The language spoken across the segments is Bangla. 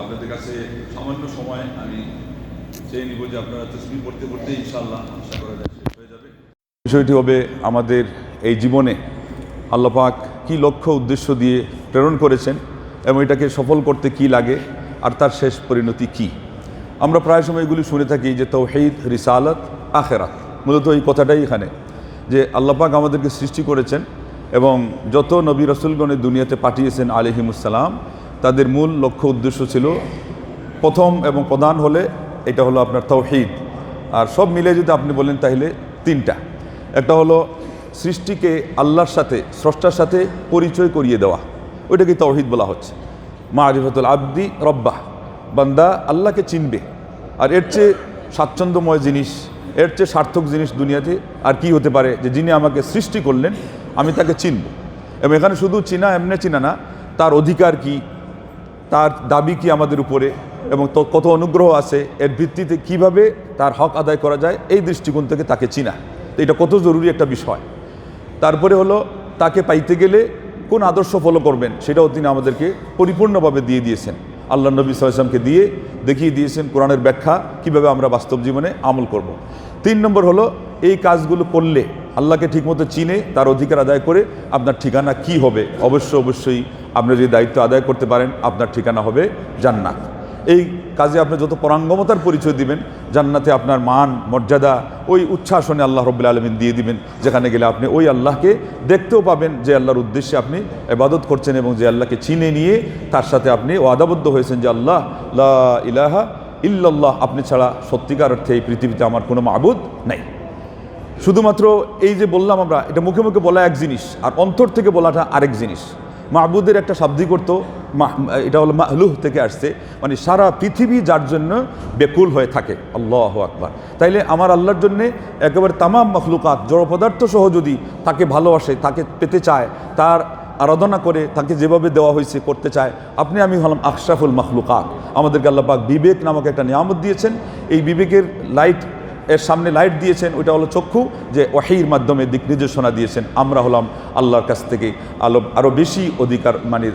আপনাদের কাছে সামান্য সময় আমি চেয়ে নিব যে আপনারা তসবি পড়তে পড়তে ইনশাআল্লাহ আশা করা যায় শেষ হয়ে যাবে। বিষয়টি হবে আমাদের এই জীবনে আল্লাহ কি লক্ষ্য উদ্দেশ্য দিয়ে প্রেরণ করেছেন এবং এটাকে সফল করতে কি লাগে আর তার শেষ পরিণতি কি? আমরা প্রায় সময় এগুলি শুনে থাকি যে তৌহিদ, রিসালত, আখেরাত। মূলত এই কথাটাই এখানে যে আল্লাহ পাক আমাদেরকে সৃষ্টি করেছেন এবং যত নবী রসুলগণের দুনিয়াতে পাঠিয়েছেন আলিহিমুসালাম তাদের মূল লক্ষ্য উদ্দেশ্য ছিল প্রথম এবং প্রধান হলে এটা হলো আপনার তৌহিদ। আর সব মিলে যদি আপনি বলেন তাহলে তিনটা। একটা হলো সৃষ্টিকে আল্লাহর সাথে, স্রষ্টার সাথে পরিচয় করিয়ে দেওয়া। ওইটাকে তৌহিদ বলা হচ্ছে। মা আরিফতুল আব্দি রব্বাহ। বান্দা আল্লাহকে চিনবে। আর এর চেয়ে স্বাচ্ছন্দ্যময় জিনিস, এর চেয়ে সার্থক জিনিস দুনিয়াতে আর কি হতে পারে যে যিনি আমাকে সৃষ্টি করলেন, আমি তাকে চিনব। এবং এখানে শুধু চিনা এমনি চিনা না, তার অধিকার কি তার দাবি কি আমাদের উপরে এবং কত অনুগ্রহ আছে, এর ভিত্তিতে কীভাবে তার হক আদায় করা যায়, এই দৃষ্টিকোণ থেকে তাকে চিনা। এটা কত জরুরি একটা বিষয়। তারপরে হলো, তাকে পাইতে গেলে কোন আদর্শ ফলো করবেন, সেটাও তিনি আমাদেরকে পরিপূর্ণভাবে দিয়ে দিয়েছেন। আল্লাহ নবী সাল্লামকে দিয়ে দেখিয়ে দিয়েছেন কোরআনের ব্যাখ্যা, কীভাবে আমরা বাস্তব জীবনে আমল করব। তিন নম্বর হলো, এই কাজগুলো করলে আল্লাহকে ঠিকমতো চিনে, তার অধিকার আদায় করে আপনার ঠিকানা কি হবে? অবশ্য অবশ্যই আপনি যদি দায়িত্ব আদায় করতে পারেন, আপনার ঠিকানা হবে জান্নাত। এই কাজে আপনি যত পরাঙ্গমতার পরিচয় দিবেন, জান্নাতে আপনার মান, মর্যাদা, ওই উচ্ছ্বাসনে আল্লাহ রব্বুল আলমিন দিয়ে দিবেন, যেখানে গেলে আপনি ওই আল্লাহকে দেখতেও পাবেন যে আল্লাহর উদ্দেশ্যে আপনি এবাদত করছেন এবং যে আল্লাহকে চিনে নিয়ে তার সাথে আপনি ওয়াদাবদ্ধ হয়েছেন যে আল্লাহ, লা ইলাহা ইল্লাল্লাহ, আপনি ছাড়া সত্যিকার অর্থে এই পৃথিবীতে আমার কোনো মাবুদ নাই। শুধুমাত্র এই যে বললাম আমরা, এটা মুখে মুখে বলা এক জিনিস, আর অন্তর থেকে বলাটা আরেক জিনিস। মাহবুদের একটা শাব্দিক করত এটা হলো মাহলুহ থেকে আসছে মানে সারা পৃথিবী যার জন্য বেকুল হয়ে থাকে। আল্লাহ আকবার। তাইলে আমার আল্লাহর জন্যে একেবারে তামাম মখলুকাত, জড় পদার্থ সহ যদি তাকে ভালোবাসে, তাকে পেতে চায়, তার আরাধনা করে, তাকে যেভাবে দেওয়া হয়েছে, করতে চায়, আপনি আমি হলাম আশরাফুল মখলুকাত। আমাদেরকে আল্লাহ পাক বিবেক নামক একটা নিয়ামত দিয়েছেন। এই বিবেকের লাইট এর সামনে লাইট দিয়েছেন, ওইটা হলো চক্ষু, যে ওয়াহির মাধ্যমে দিক নির্দেশনা দিয়েছেন, আমরা হলাম আল্লাহর কাছ থেকে আলো আরও বেশি অধিকার মানে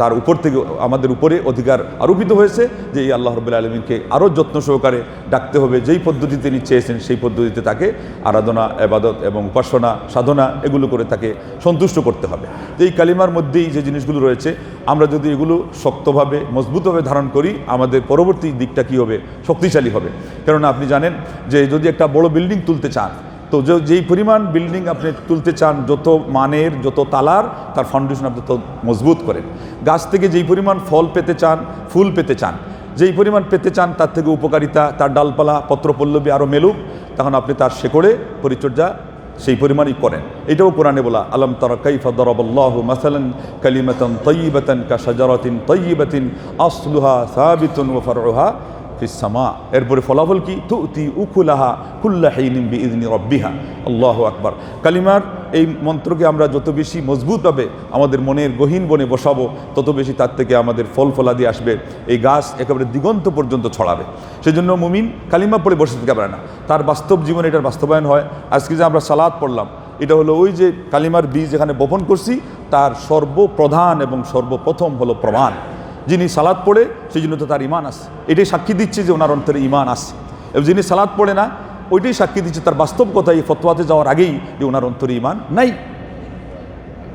তার উপর থেকে, আমাদের উপরে অধিকার আরোপিত হয়েছে, যে এই আল্লাহ রবুল্লা আলমিনকে আরও যত্ন সহকারে ডাকতে হবে, যেই পদ্ধতি তিনি চেয়েছেন, সেই পদ্ধতিতে তাকে আরাধনা, এবাদত এবং উপাসনা, সাধনা, এগুলো করে তাকে সন্তুষ্ট করতে হবে। তো এই কালিমার মধ্যেই যে জিনিসগুলো রয়েছে আমরা যদি এগুলো শক্তভাবে, মজবুতভাবে ধারণ করি, আমাদের পরবর্তী দিকটা কী হবে? শক্তিশালী হবে। কেননা আপনি জানেন যে যদি একটা বড় বিল্ডিং তুলতে চান, তো যেই পরিমাণ বিল্ডিং আপনি তুলতে চান, যত মানের, যত তালার, তার ফাউন্ডেশন আপনি তত মজবুত করেন। গাছ থেকে যেই পরিমাণ ফল পেতে চান, ফুল পেতে চান, যেই পরিমাণ পেতে চান, তার থেকে উপকারিতা, তার ডালপালা, পত্রপল্লবী আরও মেলুক, তখন আপনি তার শেকড়ে পরিচর্যা সেই পরিমাণই করেন। এটাও কোরআনে বলা, আলম তারা কাইফা দরবাহ মাসালান কালিমাতন তৈবতন কা তৈবতিন আসলুহা সাবিতুন ও ফারউহা ফিসামা এরপরে ফলাফল কি? তুতি উকুলাহা কুল্লাহিনিম ইদিন রব্বিহা। আল্লাহ আকবর। কালিমার এই মন্ত্রকে আমরা যত বেশি মজবুতভাবে আমাদের মনের গহীন বনে বসাবো, তত বেশি তার থেকে আমাদের ফল ফলাদি আসবে, এই গাছ একেবারে দিগন্ত পর্যন্ত ছড়াবে। সেজন্য মুমিন কালিমা পড়ে বসে থাকতে পারে না। তার বাস্তব জীবনে এটার বাস্তবায়ন হয়। আজকে যে আমরা সালাদ পড়লাম, এটা হলো ওই যে কালিমার বীজ যেখানে বপন করছি, তার সর্বপ্রধান এবং সর্বপ্রথম হলো প্রমাণ। যিনি সালাদ পড়ে, সেই জন্য তো তার ইমান আছে। এটাই সাক্ষী দিচ্ছে যে ওনার অন্তরে ইমান আছে। এবং যিনি সালাদ পড়ে না ওইটাই সাক্ষী দিচ্ছে, তার বাস্তব কথা এই ফতোয়াতে যাওয়ার আগেই যে ওনার অন্তরে ইমান নাই।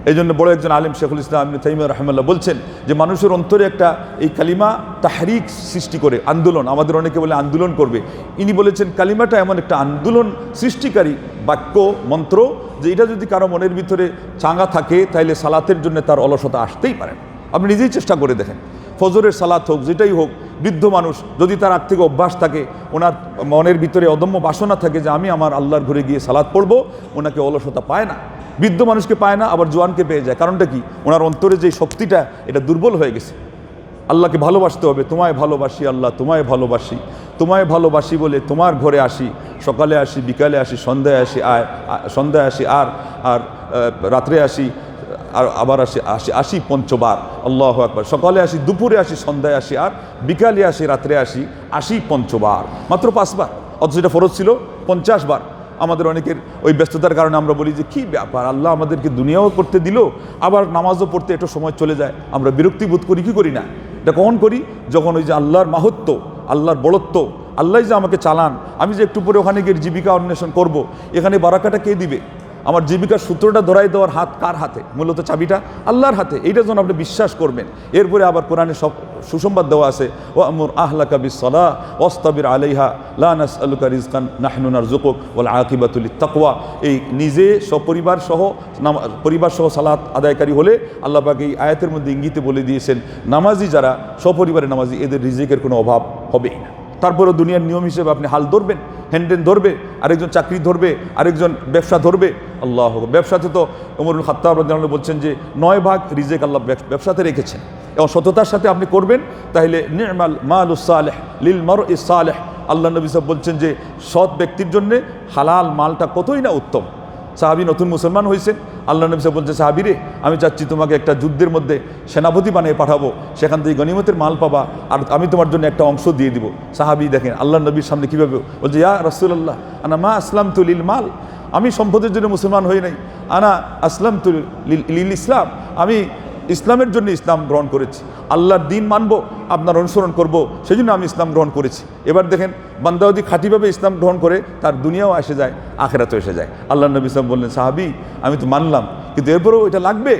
এই জন্য বড় একজন আলিম শেখুল ইসলাম তাইম রহমাল্লাহ বলছেন যে মানুষের অন্তরে একটা এই কালিমা তাহারিক সৃষ্টি করে, আন্দোলন, আমাদের অনেকে বলে আন্দোলন করবে। ইনি বলেছেন কালিমাটা এমন একটা আন্দোলন সৃষ্টিকারী বাক্য, মন্ত্র, যে এটা যদি কারও মনের ভিতরে চাঙ্গা থাকে তাহলে সালাতের জন্য তার অলসতা আসতেই পারে আপনি নিজেই চেষ্টা করে দেখেন। ফজরের সালাত হোক, যেটাই হোক, বৃদ্ধ মানুষ যদি তার আগ থেকে অভ্যাস থাকে, ওনার মনের ভিতরে অদম্য বাসনা থাকে যে আমি আমার আল্লাহর ঘরে গিয়ে সালাদ পড়ব, ওনাকে অলসতা পায় না। বৃদ্ধ মানুষকে পায় না, আবার জোয়ানকে পেয়ে যায়। কারণটা কি? ওনার অন্তরে যে শক্তিটা, এটা দুর্বল হয়ে গেছে। আল্লাহকে ভালোবাসতে হবে, তোমায় ভালোবাসি আল্লাহ, তোমায় ভালোবাসি তোমায় ভালোবাসি বলে তোমার ঘরে আসি, সকালে আসি, বিকালে আসি, সন্ধ্যায় আসি, আয় সন্ধ্যায় আসি, আর আর রাত্রে আসি আর আবার আসি আসি আসি পঞ্চবার। আল্লাহ একবার সকালে আসি, দুপুরে আসি, সন্ধ্যায় আসি আর বিকালে আসি, রাত্রে আসি আসি পঞ্চবার। মাত্র পাঁচবার। অথচ এটা ফরজ ছিল পঞ্চাশ বার আমাদের অনেকের ওই ব্যস্ততার কারণে আমরা বলি যে, কী ব্যাপার? আল্লাহ আমাদেরকে দুনিয়াও করতে দিল, আবার নামাজও পড়তে একটু সময় চলে যায়। আমরা বিরক্তি বোধ করি, কি করি না? এটা কখন করি? যখন ওই যে আল্লাহর মাহত্ব আল্লাহর বড়ত্ব আল্লাহ যে আমাকে চালান, আমি যে একটু পরে ওখানে গিয়ে জীবিকা অন্বেষণ করব, এখানে বারাকাটা কে দিবে? আমার জীবিকার সূত্রটা ধরাই দেওয়ার হাত কার হাতে? মূলত চাবিটা আল্লাহর হাতে। এইটা যেন আপনি বিশ্বাস করবেন। এরপরে আবার কোরআনে সব সুসংবাদ দেওয়া আছে ও আমর আহলা কাবি সলা ওস্তাবির আলাইহা লানাস আলুকা রিজকান নাহনুনার জুকুক ওল আকিবাতুল তাকওয়া এই নিজে সপরিবার সহ পরিবার সহ সালাত আদায়কারী হলে আল্লাহ পাক এই আয়াতের মধ্যে ইঙ্গিতে বলে দিয়েছেন, নামাজি যারা সপরিবারে নামাজি, এদের রিজিকের কোনো অভাব হবেই না। তারপরে দুনিয়ার নিয়ম হিসেবে আপনি হাল ধরবেন। হ্যান্ডেন ধরবে, আরেকজন চাকরি ধরবে, আরেকজন ব্যবসা ধরবে। আল্লাহ ব্যবসাতে তো অমরুল খাত্তাব বলছেন যে, নয় ভাগ রিজেক আল্লাহ ব্যব- ব্যবসাতে রেখেছেন। এবং সততার সাথে আপনি করবেন, তাহলে নির্মাল মাল সালেহ লিল মর ইসালেহ আল্লাহ নবী সাহেব বলছেন যে, সৎ ব্যক্তির জন্যে হালাল মালটা কতই না উত্তম। সাহাবি নতুন মুসলমান হয়েছেন। আল্লাহ নবী বলছে সাহাবি রে আমি চাচ্ছি তোমাকে একটা যুদ্ধের মধ্যে সেনাপতি বানিয়ে পাঠাবো। সেখান থেকে গনিমতের মাল পাবা আর আমি তোমার জন্য একটা অংশ দিয়ে দিব। সাহাবি দেখেন আল্লাহ নবীর সামনে কীভাবে বলছে, ইয়া রসুল্লাহ আনা মা আসলাম তুলিল মাল। আমি সম্পদের জন্য মুসলমান হই নাই। আনা আসলাম তুল লিল ইসলাম। আমি ইসলামের জন্য ইসলাম গ্রহণ করেছি। আল্লাহর দিন মানব, আপনার অনুসরণ করব সেই জন্য আমি ইসলাম গ্রহণ করেছি। এবার দেখেন বান্দাবাদী খাঁটিভাবে ইসলাম গ্রহণ করে, তার দুনিয়াও এসে যায়, আখেরাতও এসে যায়। আল্লাহ নবী ইসলাম বললেন, সাহাবি, আমি তো মানলাম, কিন্তু এরপরেও এটা লাগবে?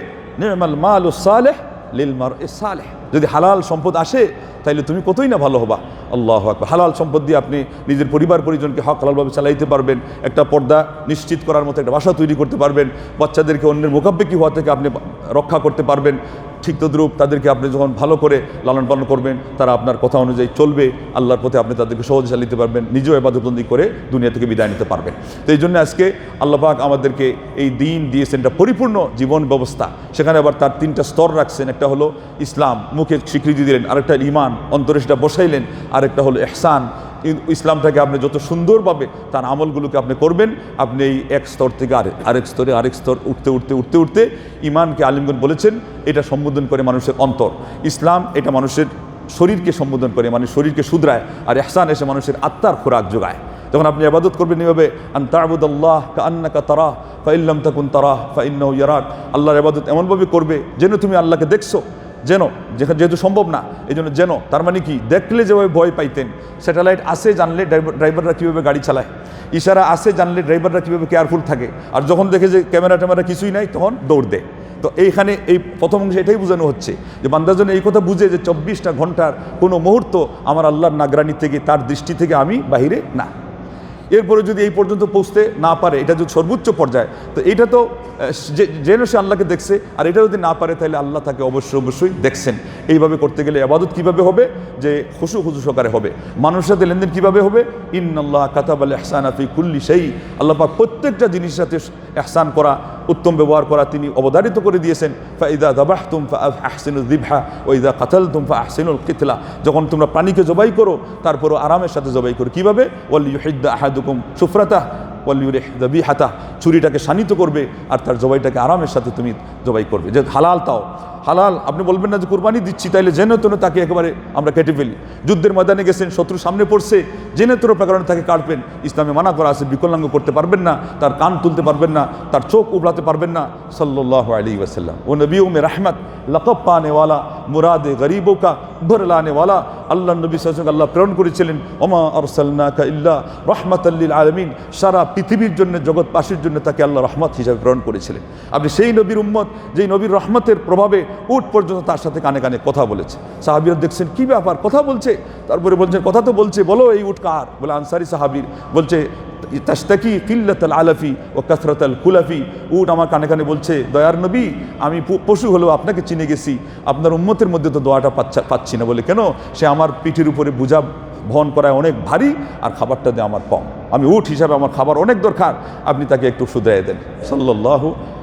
মাল ও সালেহ লিল মার এ সালেহ। যদি হালাল সম্পদ আসে, তাইলে তুমি কতই না ভালো হবা? আল্লাহ আকবর। হালাল সম্পদ দিয়ে আপনি নিজের পরিবার পরিজনকে হক হালালভাবে চালাইতে পারবেন, একটা পর্দা নিশ্চিত করার মতো একটা বাসা তৈরি করতে পারবেন, বাচ্চাদেরকে অন্যের মোকাব্যকি হওয়া থেকে আপনি রক্ষা করতে পারবেন। ঠিক তদ্রূপ তাদেরকে আপনি যখন ভালো করে লালন পালন করবেন, তারা আপনার কথা অনুযায়ী চলবে, আল্লাহর পথে আপনি তাদেরকে সহজে চালিতে পারবেন, নিজেও এবাদতবন্দি করে দুনিয়া থেকে বিদায় নিতে পারবেন। তো এই জন্য আজকে আল্লাহ পাক আমাদেরকে এই দিন দিয়েছেন একটা পরিপূর্ণ জীবন ব্যবস্থা। সেখানে আবার তার তিনটা স্তর রাখছেন, একটা হলো ইসলাম, মুখে স্বীকৃতি দিলেন, আরেকটা ইমান অন্তরে সেটা বসাইলেন, আরেকটা হলো এহসান ইসলামটাকে আপনি যত সুন্দরভাবে তার আমলগুলোকে আপনি করবেন, আপনি এই এক স্তর থেকে আরেক আরেক স্তরে, আরেক স্তর উঠতে উঠতে উঠতে উঠতে ইমানকে আলিমগণ বলেছেন, এটা সম্বোধন করে মানুষের অন্তর। ইসলাম এটা মানুষের শরীরকে সম্বোধন করে মানে শরীরকে শুধরায়, আর এহসান এসে মানুষের আত্মার খোরাক যোগায়। যখন আপনি আবাদত করবেন এভাবে, আন তাবুদাল্লাহ কা আন্নাকা তারাহ ফা ইল্লাম তাকুন তারাহ ফা ইন্নাহু ইয়ারাক। আল্লাহর আবাদত এমনভাবে করবে যেন তুমি আল্লাহকে দেখছ। যেন, যেখানে যেহেতু সম্ভব না এই জন্য যেন, তার মানে কি, দেখলে যেভাবে ভয় পাইতেন স্যাটেলাইট আসে জানলে ড্রাইভার ড্রাইভাররা কীভাবে গাড়ি চালায়, ইশারা আসে জানলে ড্রাইভাররা কীভাবে কেয়ারফুল থাকে, আর যখন দেখে যে ক্যামেরা ট্যামেরা কিছুই নাই, তখন দৌড় দেয়। তো এইখানে এই প্রথম অংশে এটাই বোঝানো হচ্ছে যে বান্দার জন্য এই কথা বুঝে যে চব্বিশটা ঘণ্টার কোনো মুহূর্ত আমার আল্লাহর নাগরানি থেকে, তার দৃষ্টি থেকে আমি বাহিরে না। এরপরে যদি এই পর্যন্ত পৌঁছতে না পারে, এটা যদি সর্বোচ্চ পর্যায়ে, তো এটা তো যেন সে আল্লাহকে দেখছে, আর এটা যদি না পারে, তাহলে আল্লাহ তাকে অবশ্যই অবশ্যই দেখছেন। এইভাবে করতে গেলে আবাদত কীভাবে হবে? যে খুশু খুশু সকারে হবে। মানুষের সাথে লেনদেন কীভাবে হবে? ইন আল্লাহ কাতাব আল হাসান আফি কুল্লি সেই আল্লাহ প্রত্যেকটা জিনিসের সাথে এহসান করা, উত্তম ব্যবহার করা তিনি অবধারিত করে দিয়েছেন। ফাইদা দাবাহ তুম আহসিনুল দিবহা ওইদা কাতাল তুম ফা আহসিনুল কিতলা। যখন তোমরা প্রাণীকে জবাই করো, তারপরও আরামের সাথে জবাই করো। কীভাবে? ওয়াল ইউহিদ্দা আহাদুকুম সুফরাতা ওয়ালিউরে দাবি হাতা ছুরিটাকে শানিত করবে আর তার জবাইটাকে আরামের সাথে তুমি জবাই করবে। যে হালাল তাও। হালাল, আপনি বলবেন না যে কোরবানি দিচ্ছি, তাইলে জেনে তেন তাকে একেবারে আমরা কেটে ফেলি। যুদ্ধের ময়দানে গেছেন, শত্রু সামনে পড়ছে, জেনে তেন প্রকারণে তাকে কাটবেন। ইসলামে মানা করা আছে, বিকলাঙ্গ করতে পারবেন না, তার কান তুলতে পারবেন না, তার চোখ উবলাতে পারবেন না। সাল্লাহ আলী ওয়াসাল্লাম। ও নবী উমে রাহমত, লকব পানেওয়ালা মুরাদে গরিবো কা ভর লানেওয়ালা আল্লাহ নবী সাল্লাল্লাহু আল্লাহ প্রেরণ করেছিলেন, ওমা আরসালনাকা ইল্লা রহমাতাল্লিল আলমিন। সারা পৃথিবীর জন্য, জগৎবাসীর জন্য তাকে আল্লাহ রহমত হিসাবে প্রেরণ করেছিলেন। আপনি সেই নবীর উম্মত, যেই নবীর রহমতের প্রভাবে উঠ পর্যন্ত তার সাথে কানে কানে কথা বলেছে। সাহাবিরা দেখছেন, কি ব্যাপার? কথা বলছে? তারপরে বলছেন কথা তো বলছে, বলো এই উঠ কার? বলে, আনসারি সাহাবির। বলছে তাস্তাকি কিল্লাত আল আলাফি ও কাসরত আল কুলাফি উট আমার কানে কানে বলছে, দয়ার নবী, আমি পশু হলেও আপনাকে চিনে গেছি। আপনার উম্মতের মধ্যে তো দোয়াটা পাচ্ছা, পাচ্ছি না। বলে, কেন? সে আমার পিঠের উপরে বোঝা বহন করায় অনেক ভারী আর খাবারটা দিয়ে আমার কম। আমি উঠ হিসাবে আমার খাবার অনেক দরকার। আপনি তাকে একটু শুধরাই দেন। সাল্লাহ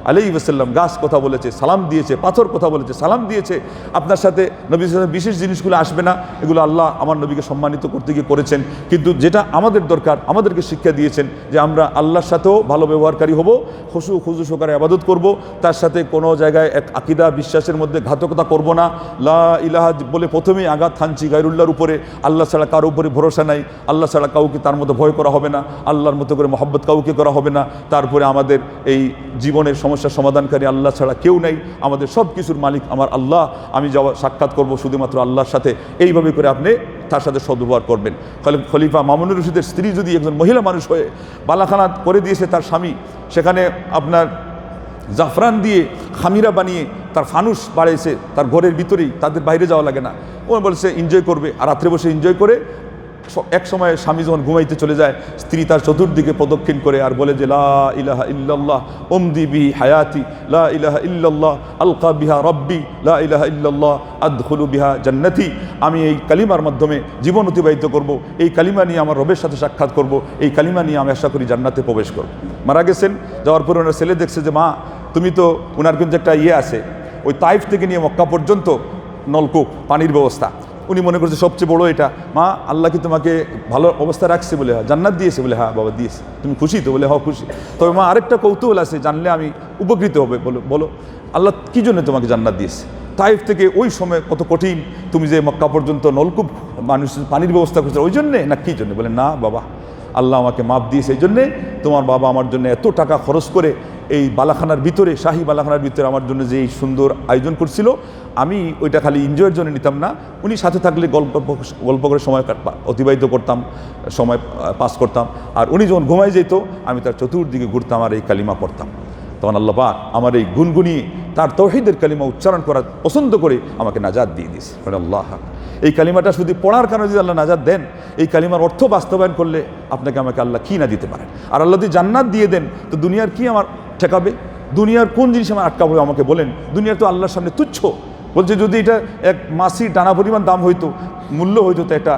আলাই ওসাল্লাম গাছ কথা বলেছে, সালাম দিয়েছে, পাথর কথা বলেছে, সালাম দিয়েছে। আপনার সাথে নবী সাল্লাম বিশেষ জিনিসগুলো আসবে না। এগুলো আল্লাহ আমার নবীকে সম্মানিত করতে গিয়ে করেছেন। কিন্তু যেটা আমাদের দরকার, আমাদেরকে শিক্ষা দিয়েছেন যে আমরা আল্লাহর সাথেও ভালো ব্যবহারকারী হব, খুশু, খুজু সকারে আবাদত করব। তার সাথে কোনো জায়গায় এক আকিদা, বিশ্বাসের মধ্যে ঘাতকতা করব না। লা ইলাহা বলে প্রথমেই আঘাত থানছি গাইরুল্লাহর উপরে। আল্লাহ ছাড়া কারও উপরে ভরসা নাই। আল্লাহ ছাড়া কাউকে তার মধ্যে ভয় করা হবে না। আল্লাহর মতো করে মহব্বত কাউকে করা হবে না। তারপরে আমাদের এই জীবনের সমস্যা সমস্যার সমাধানকারী আল্লাহ ছাড়া কেউ নেই। আমাদের সব কিছুর মালিক আমার আল্লাহ। আমি যাওয়া সাক্ষাৎ করব শুধুমাত্র আল্লাহর সাথে। এইভাবে করে আপনি তার সাথে সদ্ব্যবহার করবেন। খলিফা মামুনুর রশিদের স্ত্রী যদি একজন মহিলা মানুষ হয়ে বালাখানা করে দিয়েছে তার স্বামী, সেখানে আপনার জাফরান দিয়ে খামিরা বানিয়ে তার ফানুস বাড়িয়েছে তার ঘরের ভিতরেই, তাদের বাইরে যাওয়া লাগে না। ও বলছে এনজয় করবে। আর রাত্রে বসে এনজয় করে এক সময় স্বামী যখন ঘুমাইতে চলে যায়, স্ত্রী তার চতুর্দিকে প্রদক্ষিণ করে আর বলে যে, লা ইলাহা ইল্লাল্লাহ ওমদি হায়াতি, লা ইলাহা ইল্লাল্লাহ, আলকা বিহা রব্বি, লা ইলাহা ইল্লাল্লাহ বিহা জান্নাতি, আমি এই কালিমার মাধ্যমে জীবন অতিবাহিত করব, এই কালিমা নিয়ে আমার রবের সাথে সাক্ষাৎ করব, এই কালিমা নিয়ে আমি আশা করি জান্নাতে প্রবেশ করব। মারা গেছেন, যাওয়ার পরে ওনার ছেলে দেখছে যে, মা, তুমি তো ওনার কিন্তু একটা ইয়ে আছে, ওই তাইফ থেকে নিয়ে মক্কা পর্যন্ত নলকূপ, পানির ব্যবস্থা। উনি মনে করছে সবচেয়ে বড় এটা। মা, আল্লাহ কি তোমাকে ভালো অবস্থা রাখছে বলে? হ্যাঁ জান্নাত দিয়েছে বলে? হ্যাঁ বাবা, দিয়েছে। তুমি খুশি তো? বলে হ্যাঁ খুশি। তবে মা, আরেকটা কৌতূহল আছে, জানলে আমি উপকৃত হবে, বলো বলো। আল্লাহ কী জন্য তোমাকে জান্নাত দিয়েছে? তাইফ থেকে ওই সময় কত কঠিন, তুমি যে মক্কা পর্যন্ত নলকূপ মানুষ পানির ব্যবস্থা করছ, ওই জন্যে না কী জন্য? বলে, না, বাবা আল্লাহ আমাকে মাপ দিয়েছে এই জন্যে তোমার বাবা আমার জন্য এত টাকা খরচ করে এই বালাখানার ভিতরে, শাহী বালাখানার ভিতরে আমার জন্য যে এই সুন্দর আয়োজন করছিল, আমি ওইটা খালি এনজয়ের জন্য নিতাম না। উনি সাথে থাকলে গল্প গল্প করে সময় অতিবাহিত করতাম, সময় পাস করতাম। আর উনি যখন ঘুমাই যেত, আমি তার চতুর্দিকে ঘুরতাম আর এই কালিমা পড়তাম। তখন আল্লাহ পাক আমার এই গুনগুনি, তার তৌহিদের কালিমা উচ্চারণ করা পছন্দ করে আমাকে নাজাদ দিয়ে দিস আল্লাহ। এই কালিমাটা শুধু পড়ার কারণে যদি আল্লাহ নাজাদ দেন, এই কালিমার অর্থ বাস্তবায়ন করলে আপনাকে আমাকে আল্লাহ কী না দিতে পারেন? আর আল্লাহ যদি জান্নাত দিয়ে দেন, তো দুনিয়ার কি আমার ঠেকাবে? দুনিয়ার কোন জিনিস আমার আটকা আটকাবে আমাকে বলেন? দুনিয়ার তো আল্লাহর সামনে তুচ্ছ। বলছে যদি এটা এক মাসি টানা পরিমাণ দাম হইতো, মূল্য হইতো তো এটা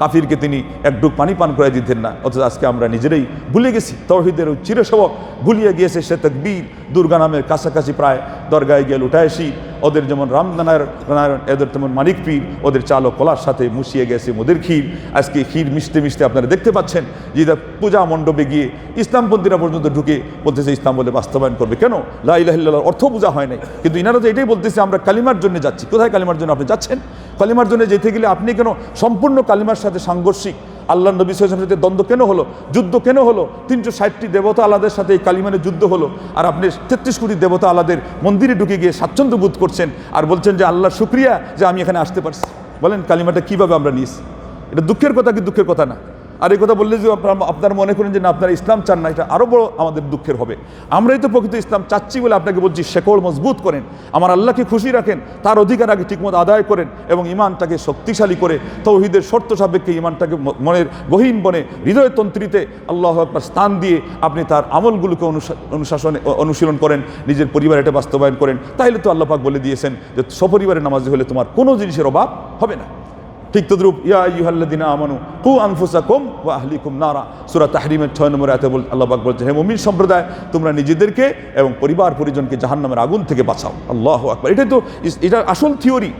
কাফিরকে তিনি এক ডুব পানি পান করে দিতেন না। অথচ আজকে আমরা নিজেরাই ভুলে গেছি তৌহিদের ওই চিরসবক ভুলিয়ে গিয়েছে সে তকবীর। দুর্গা নামের কাছাকাছি প্রায় দরগায় গিয়ে লুটাইসি ওদের যেমন রামনারায়ণ, নারায়ণ, এদের তেমন মানিক পীর, ওদের চাল ও কলার সাথে মুছিয়ে গেছে মোদের ক্ষীর। আজকে ক্ষীর মিশতে মিশতে আপনারা দেখতে পাচ্ছেন যে পূজা মণ্ডপে গিয়ে ইসলামপন্থীরা পর্যন্ত ঢুকে বলতেছে, ইসলাম বলে বাস্তবায়ন করবে। কেন? লাইলাহিল্লার অর্থ বোঝা হয় নাই। কিন্তু ইনারা তো এটাই বলতেছে, আমরা কালিমার জন্য যাচ্ছি। কোথায় কালিমার জন্য আপনি যাচ্ছেন? কালিমার জন্য যেতে গেলে আপনি কেন সম্পূর্ণ কালিমার সাথে সাংঘর্ষিক? আল্লাহ নবী সাল্লামের সাথে দ্বন্দ্ব কেন হলো? যুদ্ধ কেন হলো? তিনশো ষাটটি দেবতা আলাদের সাথে এই কালিমানের যুদ্ধ হলো। আর আপনি তেত্রিশ কোটি দেবতা আলাদের মন্দিরে ঢুকে গিয়ে স্বাচ্ছন্দ্য বোধ করছেন আর বলছেন যে আল্লাহ শুক্রিয়া যে আমি এখানে আসতে পারছি। বলেন, কালিমাটা কীভাবে আমরা নিয়েছি? এটা দুঃখের কথা কি দুঃখের কথা না? আর এই কথা বললে যে আপনার, আপনারা মনে করেন যে না, আপনারা ইসলাম চান না, এটা আরও বড় আমাদের দুঃখের হবে। আমরাই তো প্রকৃত ইসলাম চাচ্ছি বলে আপনাকে বলছি, শেকড় মজবুত করেন, আমার আল্লাহকে খুশি রাখেন, তার অধিকার আগে ঠিকমতো আদায় করেন এবং ইমানটাকে শক্তিশালী করে, তৌহিদের শর্ত সাপেক্ষে ইমানটাকে মনের গহীন বনে হৃদয়তন্ত্রীতে আল্লাহ আপনার স্থান দিয়ে আপনি তার আমলগুলোকে অনুশাসনে অনুশীলন করেন, নিজের পরিবার এটা বাস্তবায়ন করেন। তাহলে তো আল্লাহ পাক বলে দিয়েছেন যে, সপরিবারে নামাজি হলে তোমার কোনো জিনিসের অভাব হবে না। ঠিক তদ্রুপ ইয়া ইহাল্লাদিনা আমানু, কু আনফুসাকুম ওয়া আহলিকুম নারা। সূরা তাহরিমের 6 নম্বর আয়াতে বল আল্লাহ পাক বলছেন, হে মুমিন সম্প্রদায়, তোমরা নিজেদেরকে এবং পরিবার পরিজনকে জাহান্নামের আগুন থেকে বাঁচাও। আল্লাহ আকবার। এটাই তো এটা আসল থিওরি।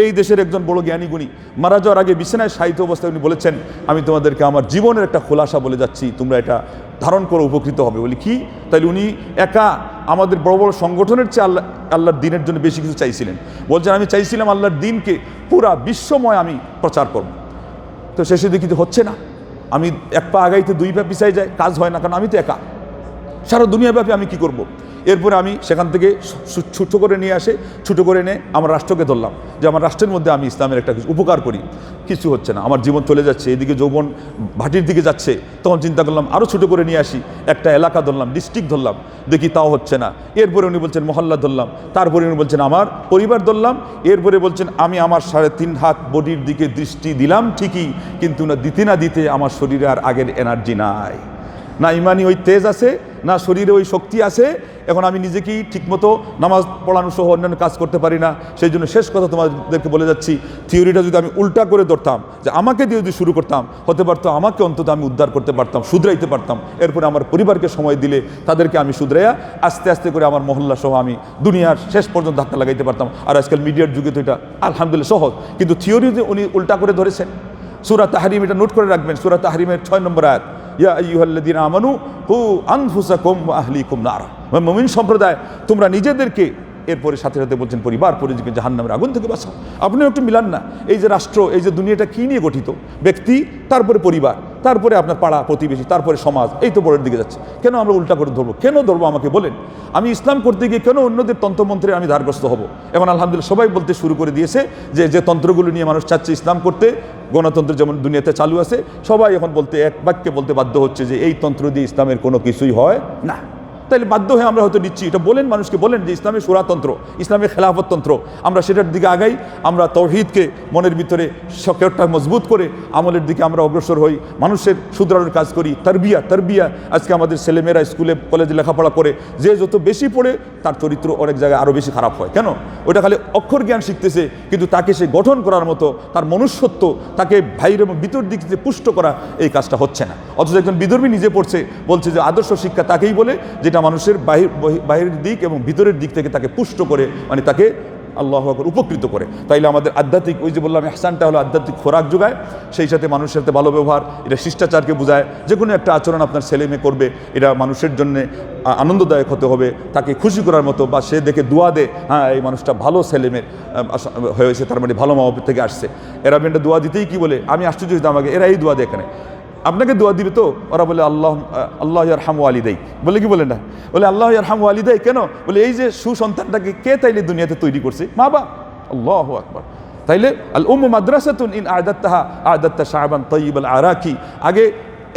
এই দেশের একজন বড় জ্ঞানী গুণী, মারা যাওয়ার আগে বিছানায় সাহিত্য অবস্থায় উনি বলেছেন, আমি তোমাদেরকে আমার জীবনের একটা খোলাসা বলে যাচ্ছি, তোমরা এটা ধারণ করে উপকৃত হবে। বলি, কি? তাইলে উনি একা আমাদের বড় বড় সংগঠনের চেয়ে আল্লাহ আল্লাহর দিনের জন্য বেশি কিছু চাইছিলেন। বলছেন, আমি চাইছিলাম আল্লাহর দিনকে পুরা বিশ্বময় আমি প্রচার করব। তো শেষে দেখি হচ্ছে না। আমি এক পা আগাইতে দুই পা পিছাই যায় কাজ হয় না, কারণ আমি তো একা। সারা দুনিয়াব্যাপী আমি কি করব। এরপরে আমি সেখান থেকে ছোটো করে নিয়ে আসে, ছোটো করে এনে আমার রাষ্ট্রকে ধরলাম। যে আমার রাষ্ট্রের মধ্যে আমি ইসলামের একটা কিছু উপকার করি। কিছু হচ্ছে না। আমার জীবন চলে যাচ্ছে, এদিকে যৌবন ভাটির দিকে যাচ্ছে। তখন চিন্তা করলাম আরও ছোটো করে নিয়ে আসি। একটা এলাকা ধরলাম ডিস্ট্রিক্ট ধরলাম। দেখি তাও হচ্ছে না। এরপরে উনি বলছেন, মহল্লা ধরলাম। তারপরে উনি বলছেন, আমার পরিবার ধরলাম। এরপরে বলছেন, আমি আমার সাড়ে তিন হাত বডির দিকে দৃষ্টি দিলাম ঠিকই, কিন্তু না দিতে না দিতে আমার শরীরে আর আগের এনার্জি নাই। না ইমানি ওই তেজ আছে না শরীরে ওই শক্তি আছে, এখন আমি নিজেকেই ঠিকমতো নামাজ পড়ানো সহ অন্যান্য কাজ করতে পারি না। সেই জন্য শেষ কথা তোমাদেরকে বলে যাচ্ছি, থিওরিটা যদি আমি উল্টা করে ধরতাম, যে আমাকে দিয়ে যদি শুরু করতাম, হতে পারতো আমাকে অন্তত আমি উদ্ধার করতে পারতাম, শুধরাইতে পারতাম। এরপরে আমার পরিবারকে সময় দিলে তাদেরকে আমি শুধরাইয়া আস্তে আস্তে করে আমার মহল্লা সহ আমি দুনিয়ার শেষ পর্যন্ত ধাক্কা লাগাইতে পারতাম। আর আজকাল মিডিয়ার যুগে তো এটা আলহামদুলিল্লাহ সহজ। কিন্তু থিওরি উনি উল্টা করে ধরেছেন, সুরা তাহারিম এটা নোট করে রাখবেন, সুরা তাহারিমের ছয় নম্বর আয়াত। আমানু আহলিকুম নারা। মুমিন সম্প্রদায়, তোমরা নিজেদেরকে এরপরে সাথে সাথে বলছেন পরিবার, পরিজনকে জাহান্নামের আগুন থেকে বাঁচাও। আপনিও একটু মিলান না, এই যে রাষ্ট্র, এই যে দুনিয়াটা কী নিয়ে গঠিত? ব্যক্তি, তারপরে পরিবার, তারপরে আপনার পাড়া, প্রতিবেশী, তারপরে সমাজ, এই তো পরের দিকে যাচ্ছে। কেন আমরা উল্টা করে ধরবো? কেন ধরবো আমাকে বলেন? আমি ইসলাম করতে গিয়ে কেন অন্যদের তন্ত্রমন্ত্রে আমি ধারগ্রস্ত হব? এখন আলহামদুলিল্লাহ সবাই বলতে শুরু করে দিয়েছে যে যে তন্ত্রগুলো নিয়ে মানুষ চাচ্ছে ইসলাম করতে গণতন্ত্র যেমন দুনিয়াতে চালু আছে, সবাই এখন বলতে এক বাক্যে বলতে বাধ্য হচ্ছে যে এই তন্ত্র দিয়ে ইসলামের কোনো কিছুই হয় না। তাইলে বাধ্য হয়ে আমরা হয়তো নিচ্ছি। এটা বলেন, মানুষকে বলেন যে ইসলামের সুরাতন্ত্র, ইসলামের খেলাফতন্ত্র আমরা সেটার দিকে আগাই, আমরা তৌহিদকে মনের ভিতরে সকেটটা মজবুত করে আমলের দিকে আমরা অগ্রসর হই, মানুষের শুধরানোর কাজ করি। তারবিয়া তারবিয়া, আজকে আমাদের ছেলেমেয়েরা স্কুলে, কলেজে লেখাপড়া করে, যে যত বেশি পড়ে, তার চরিত্র অনেক জায়গায় আরও বেশি খারাপ হয়। কেন? ওটা খালি অক্ষর জ্ঞান শিখতেছে, কিন্তু তাকে সে গঠন করার মতো, তার মনুষ্যত্ব, তাকে ভাইয়ের এবং ভিতর দিক থেকে পুষ্ট করা এই কাজটা হচ্ছে না। অথচ একজন বিধর্মী নিজে পড়ছে, বলছে যে আদর্শ শিক্ষা তাকেই বলে, যেটা মানুষের বাহির, বহি- বাহিরের দিক এবং ভিতরের দিক থেকে তাকে পুষ্ট করে মানে তাকে আল্লাহ আকবর উপকৃত করে। তাইলে আমাদের আধ্যাত্মিক, ওই যে বললাম এহসানটা হলো আধ্যাত্মিক খোরাক যোগায়, সেই সাথে মানুষের সাথে ভালো ব্যবহার, এটা শিষ্টাচারকে বোঝায়। যে কোনো একটা আচরণ আপনার ছেলে মেয়ে করবে, এটা মানুষের জন্য আনন্দদায়ক হতে হবে, তাকে খুশি করার মতো, বা সে দেখে দোয়া দে হ্যাঁ এই মানুষটা ভালো ছেলে আস- হয়েছে, তার মানে ভালো মা থেকে আসছে। এরা মেয়েটা দোয়া দিতেই কি বলে? আমি আশ্চর্য হইতাম আমাকে। এরা এই দোয়া দেয় এখানে। আপনাকে দোয়া দিবে তো? ওরা বলে, আল্লাহ আল্লাহ হাম ওয়ালিদাই বলে কি বলে না? বলে, আল্লাহ হাম ওয়ালিদাই কেন? বলে, এই যে সুসন্তানটাকে কে তাইলে দুনিয়াতে তৈরি করছে? মা বা আল্লাহ আকবর। তাইলে আল উম মাদ্রাসাতুন ইন আদাত্তাহা আদাত্তা শাহবান তৈব আল আরাকি। আগে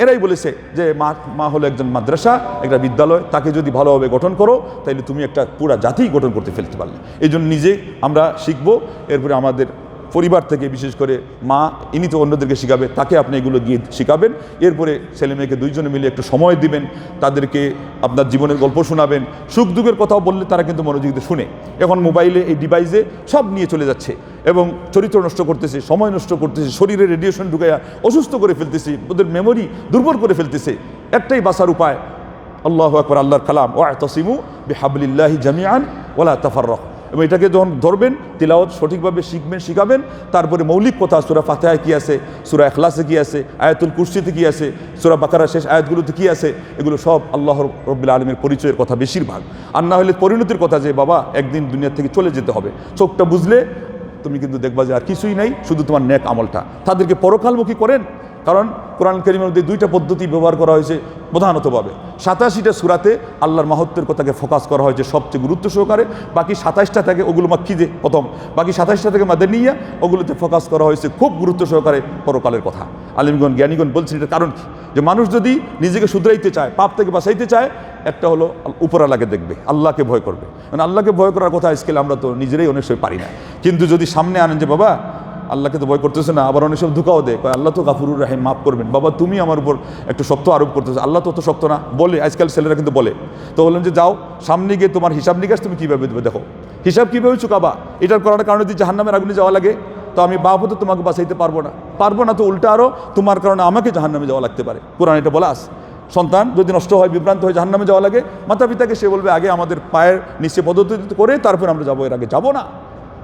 এরাই বলেছে যে, মা মা হলো একজন মাদ্রাসা, একটা বিদ্যালয়, তাকে যদি ভালোভাবে গঠন করো, তাইলে তুমি একটা পুরা জাতি গঠন করতে ফেলতে পারলে। এই জন্য নিজে আমরা শিখব, এরপরে আমাদের পরিবার থেকে, বিশেষ করে মা, ইনি তো অন্যদেরকে শিখাবে, তাকে আপনি এগুলো গিয়ে শিখাবেন। এরপরে ছেলে মেয়েকে দুইজনে মিলে একটু সময় দিবেন, তাদেরকে আপনার জীবনের গল্প শোনাবেন। সুখ দুঃখের কথাও বললে তারা কিন্তু মনোযোগ শুনে। এখন মোবাইলে এই ডিভাইসে সব নিয়ে চলে যাচ্ছে এবং চরিত্র নষ্ট করতেছে, সময় নষ্ট করতেছে, শরীরে রেডিয়েশন ঢুকাইয়া অসুস্থ করে ফেলতেছে, ওদের মেমোরি দুর্বল করে ফেলতেছে। একটাই বাসার উপায়, আল্লাহ আকবর, আল্লাহর কালাম ও তসিমু বেহাবলিল্লাহি জামিয়ান ওলা তাফাররখ এবং এটাকে যখন ধরবেন, তিলাওয়াত সঠিকভাবে শিখবেন, শিখাবেন, তারপরে মৌলিক কথা, সুরা ফাতেহায় কী আছে, সুরা এখলাসে কী আছে, আয়াতুল কুর্সিতে কী আছে, সুরা বাকারা শেষ আয়াতগুলোতে কী আছে, এগুলো সব আল্লাহ রব্বুল আলমের পরিচয়ের কথা বেশিরভাগ। আর না হলে পরিণতির কথা যে, বাবা, একদিন দুনিয়া থেকে চলে যেতে হবে। চোখটা বুঝলে, তুমি কিন্তু দেখবা যে আর কিছুই নাই, শুধু তোমার নেক আমলটা। তাদেরকে পরকালমুখী করেন কারণ কোরআন করিমের মধ্যে দুইটা পদ্ধতি ব্যবহার করা হয়েছে প্রধানতভাবে। সাতাশিটা সুরাতে আল্লাহর মাহত্বের কথাকে ফোকাস করা হয়েছে সবচেয়ে গুরুত্ব সহকারে, বাকি সাতাশটা থেকে ওগুলো মাক্কিদে প্রথম, বাকি সাতাশটা থেকে মাদের নিয়ে ওগুলোতে ফোকাস করা হয়েছে খুব গুরুত্ব সহকারে পরকালের কথা। আলিমগণ, জ্ঞানীগণ বলছেন এটার কারণ কি? যে মানুষ যদি নিজেকে শুধরাইতে চায়, পাপ থেকে বাঁচাইতে চায়, একটা হলো উপরালাকে দেখবে, আল্লাহকে ভয় করবে। মানে আল্লাহকে ভয় করার কথা আজকাল আমরা তো নিজেরাই অনেক সময় পারি না। কিন্তু যদি সামনে আনেন যে, বাবা আল্লাহকে তো ভয় করতেছে না, আবার অনেক সব ধোকাও দেয়। আল্লাহ তো গাফুরুর রাহিম, মাফ করবেন। বাবা, তুমি আমার উপর একটু শক্ত আরোপ করতেছো। আল্লাহ তো অত শক্ত না। বলে, আজকাল ছেলেরা কিন্তু বলে। তো বললেন যে, যাও, সামনে গিয়ে তোমার হিসাব নিকাশ তুমি কীভাবে দেবে? দেখো, হিসাব কীভাবে চুকাবা? এটার করার কারণে যদি জাহান্নামের আগুনে যাওয়া লাগে, তো আমি বাপ তো তোমাকে বাঁচাইতে পারব না। পারব না তো উল্টা আরও তোমার কারণে আমাকে জাহান্নামে যাওয়া লাগতে পারে। কোরআন এটা বলে আস। সন্তান যদি নষ্ট হয়, বিভ্রান্ত হয়ে, জাহান্নামে যাওয়া লাগে মাতা পিতাকে সে বলবে, আগে আমাদের পায়ের নিচে পদ্ধতি করে তারপর আমরা যাব। এর আগে যাব না।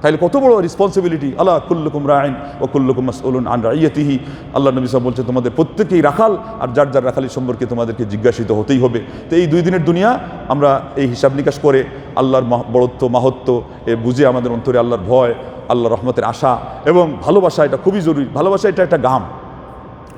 তাহলে কত বড় রেসপন্সিবিলিটি আল্লাহ কুল্লুকুম রায়ন ও কুল্লুকুম মাসউলুন আন রাইয়াতিহি আল্লাহ নবী সাহেব বলছে, তোমাদের প্রত্যেকেই রাখাল, আর যার যার রাখালি সম্পর্কে তোমাদেরকে জিজ্ঞাসিত হতেই হবে। তো এই দুই দিনের দুনিয়া আমরা এই হিসাব নিকাশ করে আল্লাহর বড়ত্ব মাহত্ব এ বুঝে আমাদের অন্তরে আল্লাহর ভয় আল্লাহ রহমতের আশা এবং ভালোবাসা, এটা খুবই জরুরি। ভালোবাসা, এটা একটা গাম।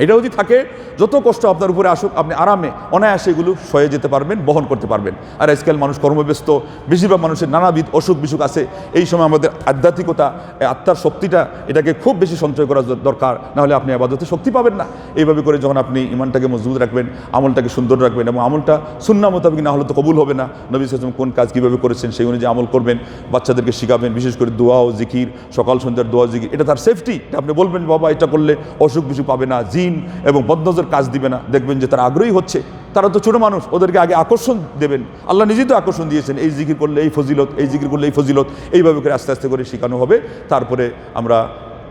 এটা যদি থাকে, যত কষ্ট আপনার উপরে আসুক, আপনি আরামে, অনায়াসে এগুলো সয়ে যেতে পারবেন, বহন করতে পারবেন। আর আজকাল মানুষ কর্মব্যস্ত, বেশিরভাগ মানুষের নানাবিধ অসুখ বিসুখ আছে। এই সময় আমাদের আধ্যাত্মিকতা আত্মার শক্তিটা, এটাকে খুব বেশি সঞ্চয় করা দরকার, নাহলে আপনি আবাদতে শক্তি পাবেন না। এইভাবে করে যখন আপনি ইমানটাকে মজবুত রাখবেন, আমলটাকে সুন্দর রাখবেন এবং আমলটা সুন্না মোতাবেক না হলে তো কবুল হবে না, নবী সালাম কোন কাজ কীভাবে করেছেন সেই অনুযায়ী আমল করবেন, বাচ্চাদেরকে শিখাবেন, বিশেষ করে দোয়া ও জিকির, সকাল সন্ধ্যার দোয়া জিকির, এটা তার সেফটি আপনি বলবেন, বাবা, এটা করলে অসুখ বিসুখ পাবে না জিন এবং বদনজর কাজ দিবে না। দেখবেন যে তারা আগ্রহী হচ্ছে। তারা তো ছোটো মানুষ, ওদেরকে আগে আকর্ষণ দেবেন। আল্লাহ নিজেই তো আকর্ষণ দিয়েছেন, এই জিকির করলে এই ফজিলত, এই জিকির করলে এই ফজিলত। এইভাবে করে আস্তে আস্তে করে শেখানো হবে। তারপরে আমরা,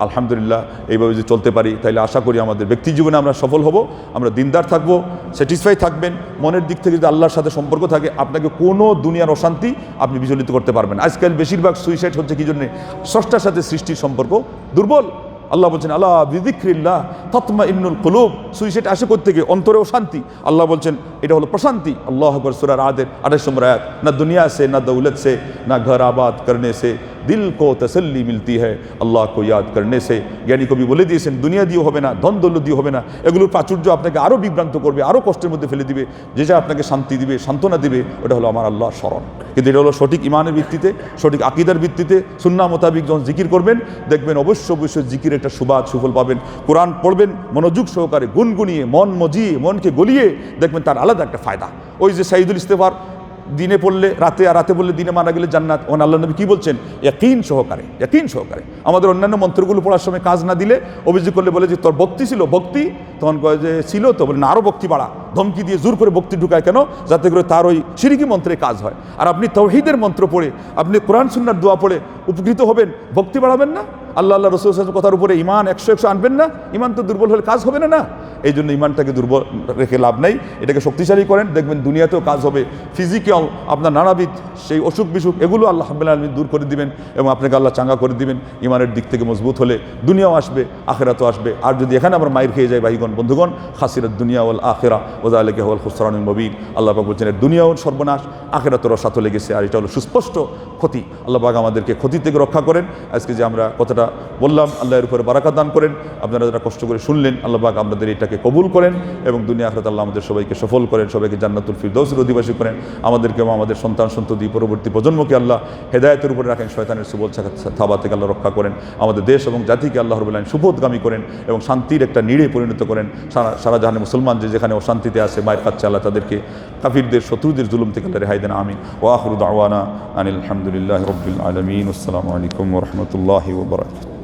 আলহামদুলিল্লাহ, এইভাবে যদি চলতে পারি তাহলে আশা করি আমাদের ব্যক্তি জীবনে আমরা সফল হব, আমরা দিনদার থাকব স্যাটিসফাই থাকবেন। মনের দিক থেকে যদি আল্লাহর সাথে সম্পর্ক থাকে, আপনাকে কোনো দুনিয়ার অশান্তি আপনি বিচলিত করতে পারবেন আজকাল বেশিরভাগ সুইসাইড হচ্ছে কি জন্যে? ষষ্ঠার সাথে সৃষ্টির সম্পর্ক দুর্বল। আল্লাহ বলছেন আল্লাহ বিদিক্রিল্লাহ তৎমা ইমনুল কুলুব সুইসাইড আসে থেকে অন্তরেও শান্তি। আল্লাহ বলছেন, এটা হলো প্রশান্তি। আল্লাহ আকবর সুরার আদের আঠাশ নম্বর আয়াত। না দুনিয়া সে, না দৌলত সে, না ঘর আবাদ করনে সে দিল কো তসল্লি মিলতি হ্যায় আল্লাহ কো ইয়াদ করনে সে। জ্ঞানী কবি বলে দিয়েছেন, দুনিয়া দিয়ে হবে না, ধন দৌলত দিয়ে হবে না। এগুলোর প্রাচুর্য আপনাকে আরও বিভ্রান্ত করবে আরও কষ্টের মধ্যে ফেলে দিবে। যে যা আপনাকে শান্তি দিবে, সান্ত্বনা দিবে, ওটা হলো আমার আল্লাহ স্মরণ। কিন্তু এটা হলো সঠিক ইমানের ভিত্তিতে, সঠিক আকিদার ভিত্তিতে সুন্না মোতাবিক যখন জিকির করবেন, দেখবেন অবশ্য অবশ্যই জিকির একটা সুবাদ, সুফল পাবেন। কোরআন পড়বেন, মনোযোগ সহকারে গুনগুনিয়ে, মন মজিয়ে, মনকে গলিয়ে দেখবেন তার আলাদা একটা ফায়দা। ওই যে সাইদুল ইস্তেফার দিনে পড়লে, রাতে আর রাতে বললে দিনে মারা গেলে জান্নাত। ওন আল্লাহ নবী কী বলছেন? একইন সহকারে একইন সহকারে। আমাদের অন্যান্য মন্ত্রগুলো পড়ার সময় কাজ না দিলে অভিযোগ করলে বলে যে তোর ভক্তি ছিল, ভক্তি? তখন কয়ে যে ছিল তো, বলে না আরও ভক্তি বাড়া। ধমকি দিয়ে জোর করে বক্তি ঢুকায় কেন? যাতে করে তার ওই সিরিকি মন্ত্রে কাজ হয়। আর আপনি তৌহিদের মন্ত্র পড়ে, আপনি কোরআন, সুন্নার দোয়া পড়ে উপকৃত হবেন, ভক্তি বাড়াবেন না? আল্লাহ আল্লাহ রসুল কথার উপরে ইমান একশো একশো আনবেন না? ইমান তো দুর্বল হলে কাজ হবে না না? এই জন্য ইমানটাকে দুর্বল রেখে লাভ নেই। এটাকে শক্তিশালী করেন, দেখবেন দুনিয়াতেও কাজ হবে। ফিজিক্যাল আপনার নানাবিধ সেই অসুখ বিসুখ, এগুলো আল্লাহ হাবুল আলমী দূর করে দিবেন এবং আপনাকে আল্লাহ চাঙ্গা করে দিবেন। ইমানের দিক থেকে মজবুত হলে দুনিয়াও আসবে, আখেরাতও আসবে। আর যদি এখানে আমরা মায়ের খেয়ে যাই ভাইগণ, বন্ধুগণ, খাসিরত দুনিয়া ওল আখেরা। ওদা আলেকে হল খুসরান মবিন। আল্লাহ পাক বলছেন দুনিয়াও সর্বনাশ, আখেরাতের সাথে লেগেছে আর এটা হলো সুস্পষ্ট ক্ষতি। আল্লাহ পাক আমাদেরকে ক্ষতি থেকে রক্ষা করেন। আজকে যে আমরা কথাটা বললাম, আল্লাহর উপরে বারাকা দান করেন। আপনারা যারা কষ্ট করে শুনলেন, আল্লাহ পাক আপনাদের এটাকে কবুল করেন এবং দুনিয়া আখরাত আল্লাহ আমাদের সবাইকে সফল করেন, সবাইকে জান্নাতুল ফিরদৌসের অধিবাসী করেন। আমাদেরকে এবং আমাদের সন্তান সন্ততি পরবর্তী প্রজন্মকে আল্লাহ হেদায়তের উপরে রাখেন, শয়তানের সুবল থাবা থেকে আল্লাহ রক্ষা করেন। আমাদের দেশ এবং জাতিকে আল্লাহ রবুল্লাহ সুবোধগামী করেন এবং শান্তির একটা নিড়ে পরিণত করেন। সারা সারা জাহানে মুসলমান যে যেখানে অশান্তিতে আছে, মায়ের কাছে আল্লাহ তাদেরকে কাফিরদের, শত্রুদের জুলুম থেকে আল্লাহ রেহাই দেন, আমিন। ওয়াহরুদ আওয়ানা আনিল আলহামদুলিল্লাহ রবিল আলমিন। আসসালামু আলাইকুম রহমতুল্লাহ ওবরাক